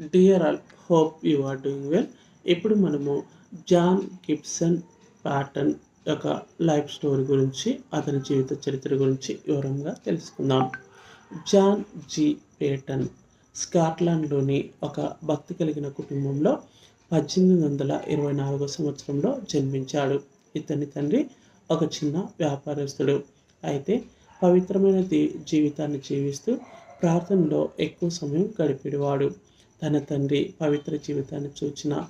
Dear all hope you are doing well ఇప్పుడు మనము John Gibson pattern యొక్క life story గురించి అతని జీవిత చరిత్ర గురించి వివరంగా తెలుసుకుందాం. జాన్ జీ పేటన్ స్కాట్లాండ్లోని ఒక భక్తి కలిగిన కుటుంబంలో పద్దెనిమిది వందల ఇరవై నాలుగో సంవత్సరంలో జన్మించాడు. ఇతని తండ్రి ఒక చిన్న వ్యాపారస్తుడు. అయితే పవిత్రమైన జీవితాన్ని జీవిస్తూ ప్రార్థనలో ఎక్కువ సమయం గడిపేవాడు తన తండ్రి పవిత్ర జీవితాన్ని చూచిన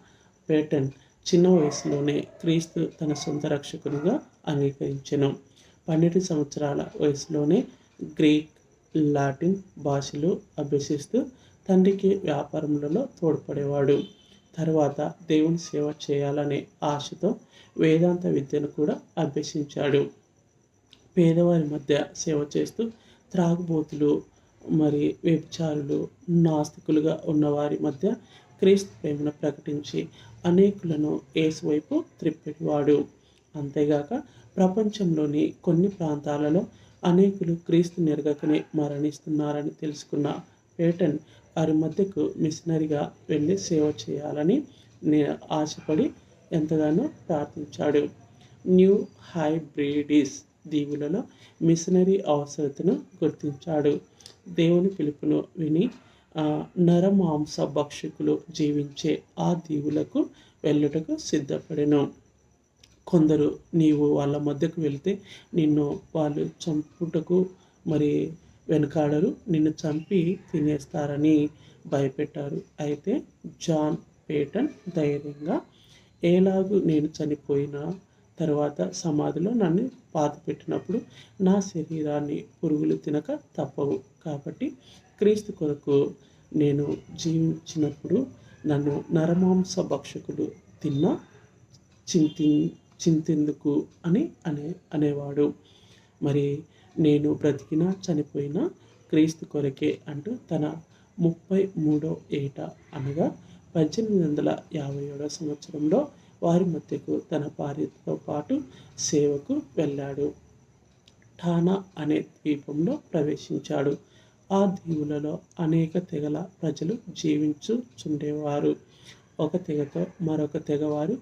పేటన్ చిన్న వయసులోనే క్రీస్తు తన సొంత రక్షకునిగా అంగీకరించెను. పన్నెండు సంవత్సరాల వయసులోనే గ్రీక్ లాటిన్ భాషలు అభ్యసిస్తూ తండ్రికి వ్యాపారములలో తోడ్పడేవాడు. తర్వాత దేవుని సేవ చేయాలనే ఆశతో వేదాంత విద్యను కూడా అభ్యసించాడు. పేదవారి మధ్య సేవ చేస్తూ త్రాగుబోతులు మరి వ్యభిచారులు నాస్తికులుగా ఉన్నవారి మధ్య క్రీస్తు ప్రేమను ప్రకటించి అనేకులను ఏసువైపు వైపు అంతేగాక ప్రపంచంలోని కొన్ని ప్రాంతాలలో అనేకులు క్రీస్తు నెరగకనే మరణిస్తున్నారని తెలుసుకున్న పేటన్ వారి మధ్యకు మిషనరీగా వెళ్ళి సేవ చేయాలని ఆశపడి ఎంతగానో ప్రార్థించాడు. న్యూ హైబ్రిడిస్ దీవులలో మిషనరీ అవసరతను గుర్తించాడు. దేవుని పిలుపును విని నరమాంస భక్షకులు జీవించే ఆ దీవులకు వెళ్ళుటకు సిద్ధపడెను. కొందరు నీవు వాళ్ళ మధ్యకు వెళ్తే నిన్ను వాళ్ళు చంపుటకు మరి వెనకాడరు నిన్ను చంపి తినేస్తారని భయపెట్టారు. అయితే జాన్ పేటన్ ధైర్యంగా ఎలాగూ నేను చనిపోయిన తర్వాత సమాధిలో నన్ను పాత పెట్టినప్పుడు నా శరీరాన్ని పురుగులు తినక తప్పవు. కాబట్టి క్రీస్తు కొరకు నేను జీవించినప్పుడు నన్ను నరమాంస భక్షకులు తిన్నా చింతి చింతెందుకు అని అనే అనేవాడు. మరి నేను బ్రతికినా చనిపోయినా క్రీస్తు కొరకే అంటూ తన ముప్పై మూడో ఏట అనగా పద్దెనిమిది వందల యాభై ఏడో సంవత్సరంలో వారి మధ్యకు తన భార్యతో పాటు సేవకు వెళ్ళాడు. ఠానా అనే ద్వీపంలో ప్రవేశించాడు. ఆ దీవులలో అనేక తెగల ప్రజలు జీవించుచుండేవారు. ఒక తెగతో మరొక తెగవారు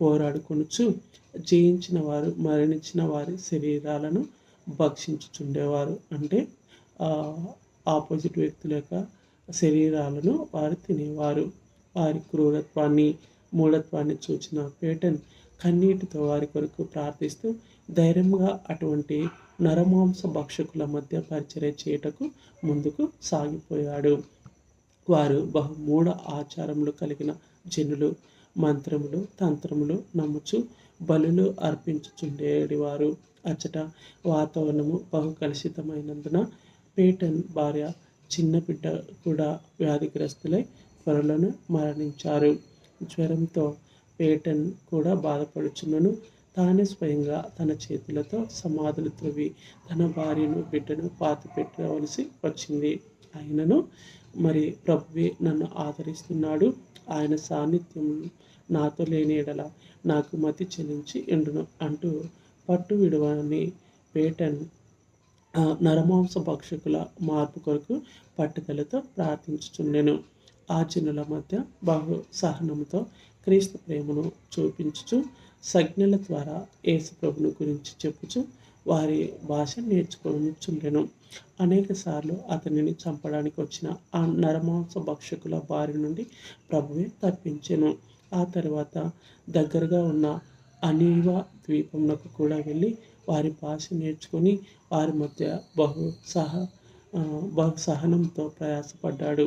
పోరాడుకొనుచు జయించిన వారు మరణించిన వారి శరీరాలను భక్షించుచుండేవారు. అంటే ఆపోజిట్ వ్యక్తుల యొక్క శరీరాలను వారు తినేవారు. వారి క్రూరత్వాన్ని మూఢత్వాన్ని చూచిన పేటన్ కన్నీటితో వారి కొరకు ప్రార్థిస్తూ ధైర్యంగా అటువంటి నరమాంస భక్షకుల మధ్య పరిచర్య చేయుటకు ముందుకు సాగిపోయాడు. వారు బహుమూఢ ఆచారములు కలిగిన జనులు మంత్రములు తంత్రములు నమ్ముచు బలులు అర్పించుచుండేవారు అచ్చట వాతావరణము బహు కలుషితమైనందున పేటన్ భార్య చిన్న బిడ్డ కూడా వ్యాధిగ్రస్తులై త్వరలోనే మరణించారు. జ్వరంతో పేటన్ కూడా బాధపడుచున్నను. తానే స్వయంగా తన చేతులతో సమాధులు త్రవ్వి తన భార్యను బిడ్డను పాతి పెట్టవలసి వచ్చింది. ఆయనను మరి ప్రభువే నన్ను ఆదరిస్తున్నాడు. ఆయన సాన్నిధ్యం నాతో లేని ఎడల నాకు మతి చెల్లించి ఎండును అంటూ పట్టు విడవని పేటన్ నరమాంస భక్షకుల మార్పు కొరకు పట్టుదలతో ప్రార్థించుచుండెను. ఆ మధ్య బహు సహనంతో క్రీస్తు ప్రేమను చూపించుచు సజ్ఞల ద్వారా యేసుప్రభుని గురించి చెప్పుచు వారి భాష నేర్చుకొనుచుండెను. అనేక సార్లు అతనిని చంపడానికి వచ్చిన ఆ నరమాంస భక్షకుల బారి నుండి ప్రభువే తప్పించెను. ఆ తర్వాత దగ్గరగా ఉన్న అనీవా ద్వీపంలోకి కూడా వెళ్ళి వారి భాష నేర్చుకొని వారి మధ్య బహు సహ బహు సహనంతో ప్రయాసపడ్డాడు.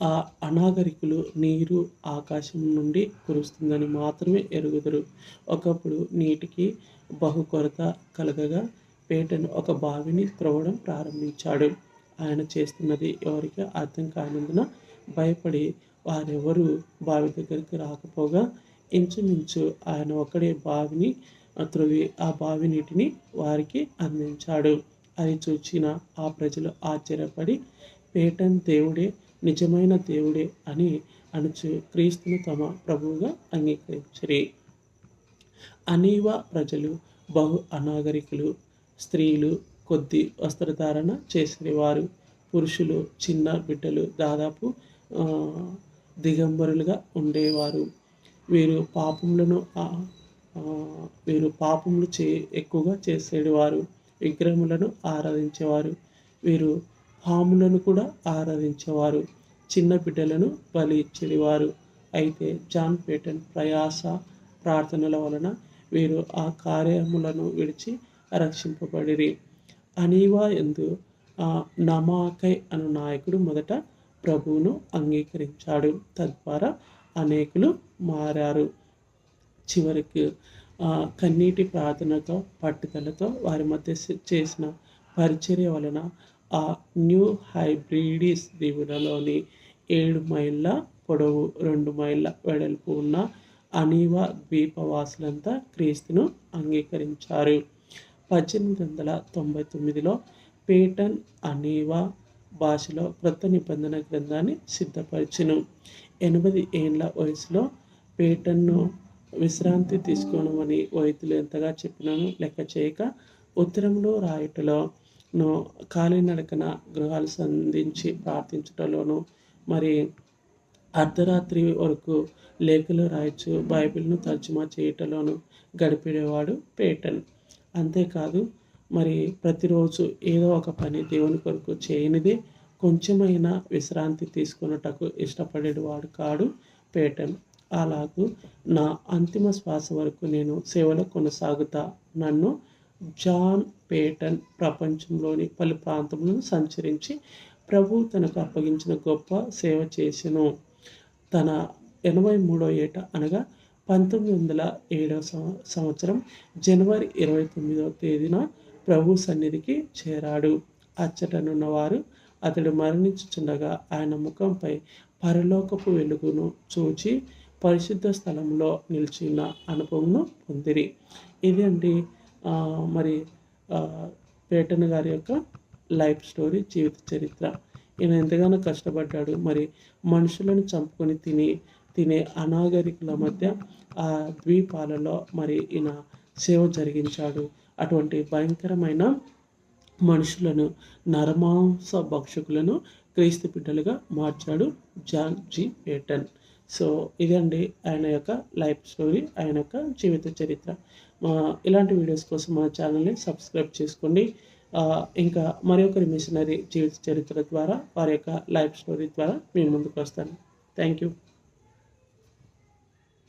ఆ అనాగరికులు నీరు ఆకాశం నుండి కురుస్తుందని మాత్రమే ఎరుగుదురు. ఒకప్పుడు నీటికి బహు కొరత కలగగా పేటను ఒక బావిని త్రవ్వడం ప్రారంభించాడు. ఆయన చేస్తున్నది ఎవరికి అర్థం కానందున భయపడి వారెవరూ బావి దగ్గరికి రాకపోగా ఇంచుమించు ఆయన ఒకడే బావిని త్రవ్వి ఆ బావి నీటిని వారికి అందించాడు. అది చూచిన ఆ ప్రజలు ఆశ్చర్యపడి పేటన్ దేవుడే నిజమైన దేవుడే అని అనుచు క్రీస్తును తమ ప్రభువుగా అంగీకరించరి. అనేవ ప్రజలు బహు అనాగరికులు స్త్రీలు కొద్ది వస్త్రధారణ చేసేవారు పురుషులు చిన్న బిడ్డలు దాదాపు దిగంబరులుగా ఉండేవారు. వీరు పాపములను వీరు పాపములు చే ఎక్కువగా చేసేవారు. విగ్రహములను ఆరాధించేవారు. వీరు పాములను కూడా ఆరాధించేవారు. చిన్న బిడ్డలను బలి ఇచ్చేవారు. అయితే జాన్ పేటన్ ప్రయాస ప్రార్థనల వలన వీరు ఆ కార్యములను విడిచి రక్షింపబడిరి. అనీవా ఎందు నమాకై అను నాయకుడు మొదట ప్రభువును అంగీకరించాడు. తద్వారా అనేకులు మారారు. చివరికి కన్నీటి ప్రార్థనతో పట్టుదలతో వారి మధ్య చేసిన పరిచర్య వలన ఆ న్యూ హైబ్రిడిస్ దీవులలోని ఏడు మైళ్ళ పొడవు రెండు మైళ్ళ వెడల్పు ఉన్న అనీవా ద్వీపవాసులంతా క్రీస్తును అంగీకరించారు. పద్దెనిమిది వందల తొంభై తొమ్మిదిలో పేటన్ అనీవా భాషలో క్రొత్త నిబంధన గ్రంథాన్ని సిద్ధపరిచను. ఎనిమిది ఏండ్ల వయసులో పేటన్ను విశ్రాంతి తీసుకోనమని వైద్యులు ఎంతగా చెప్పినాను లెక్క చేయక ఉత్తరంలో రాయటలో కాలినడకన గృహాలు సంధించి ప్రార్థించటంలోను మరి అర్ధరాత్రి వరకు లేఖలు రాయొచ్చు బైబిల్ను తర్జుమా చేయటంలోను గడిపేవాడు పేటన్. అంతేకాదు మరి ప్రతిరోజు ఏదో ఒక పని దేవుని కొరకు చేయనిదే కొంచెమైనా విశ్రాంతి తీసుకున్నటకు ఇష్టపడేవాడు కాడు పేటన్. అలాగూ నా అంతిమ శ్వాస వరకు నేను సేవలో కొనసాగుతా నన్ను జాన్ పేటన్ ప్రపంచంలోని పలు ప్రాంతములను సంచరించి ప్రభు తనకు అప్పగించిన గొప్ప సేవ చేసెను. తన ఎనభై మూడో ఏట అనగా పంతొమ్మిది వందల ఏడవ సంవత్సరం జనవరి ఇరవై తొమ్మిదవ తేదీన ప్రభు సన్నిధికి చేరాడు. అచ్చటనున్న వారు అతడు మరణించుచుండగా ఆయన ముఖంపై పరలోకపు వెలుగును చూచి పరిశుద్ధ స్థలంలో నిలిచిన అనుభవంను పొందిరి. ఇది అండి మరి పేటన్ గారి యొక్క లైఫ్ స్టోరీ జీవిత చరిత్ర. ఈయన ఎంతగానో కష్టపడ్డాడు. మరి మనుషులను చంపుకొని తిని తినే అనాగరికుల మధ్య ఆ ద్వీపాలలో మరి ఈయన సేవ జరిగించాడు. అటువంటి భయంకరమైన మనుషులను నరమాంస భక్షకులను క్రీస్తు బిడ్డలుగా మార్చాడు జాన్ జీ పేటన్. సో ఇదండి ఆయన యొక్క లైఫ్ స్టోరీ ఆయన యొక్క జీవిత చరిత్ర. మా ఇలాంటి వీడియోస్ కోసం మా ఛానల్ని సబ్స్క్రైబ్ చేసుకోండి. ఇంకా మరి ఒకరి మిషనరీ జీవిత చరిత్ర ద్వారా వారి యొక్క లైఫ్ స్టోరీ ద్వారా మేము ముందుకు వస్తాను. Thank you.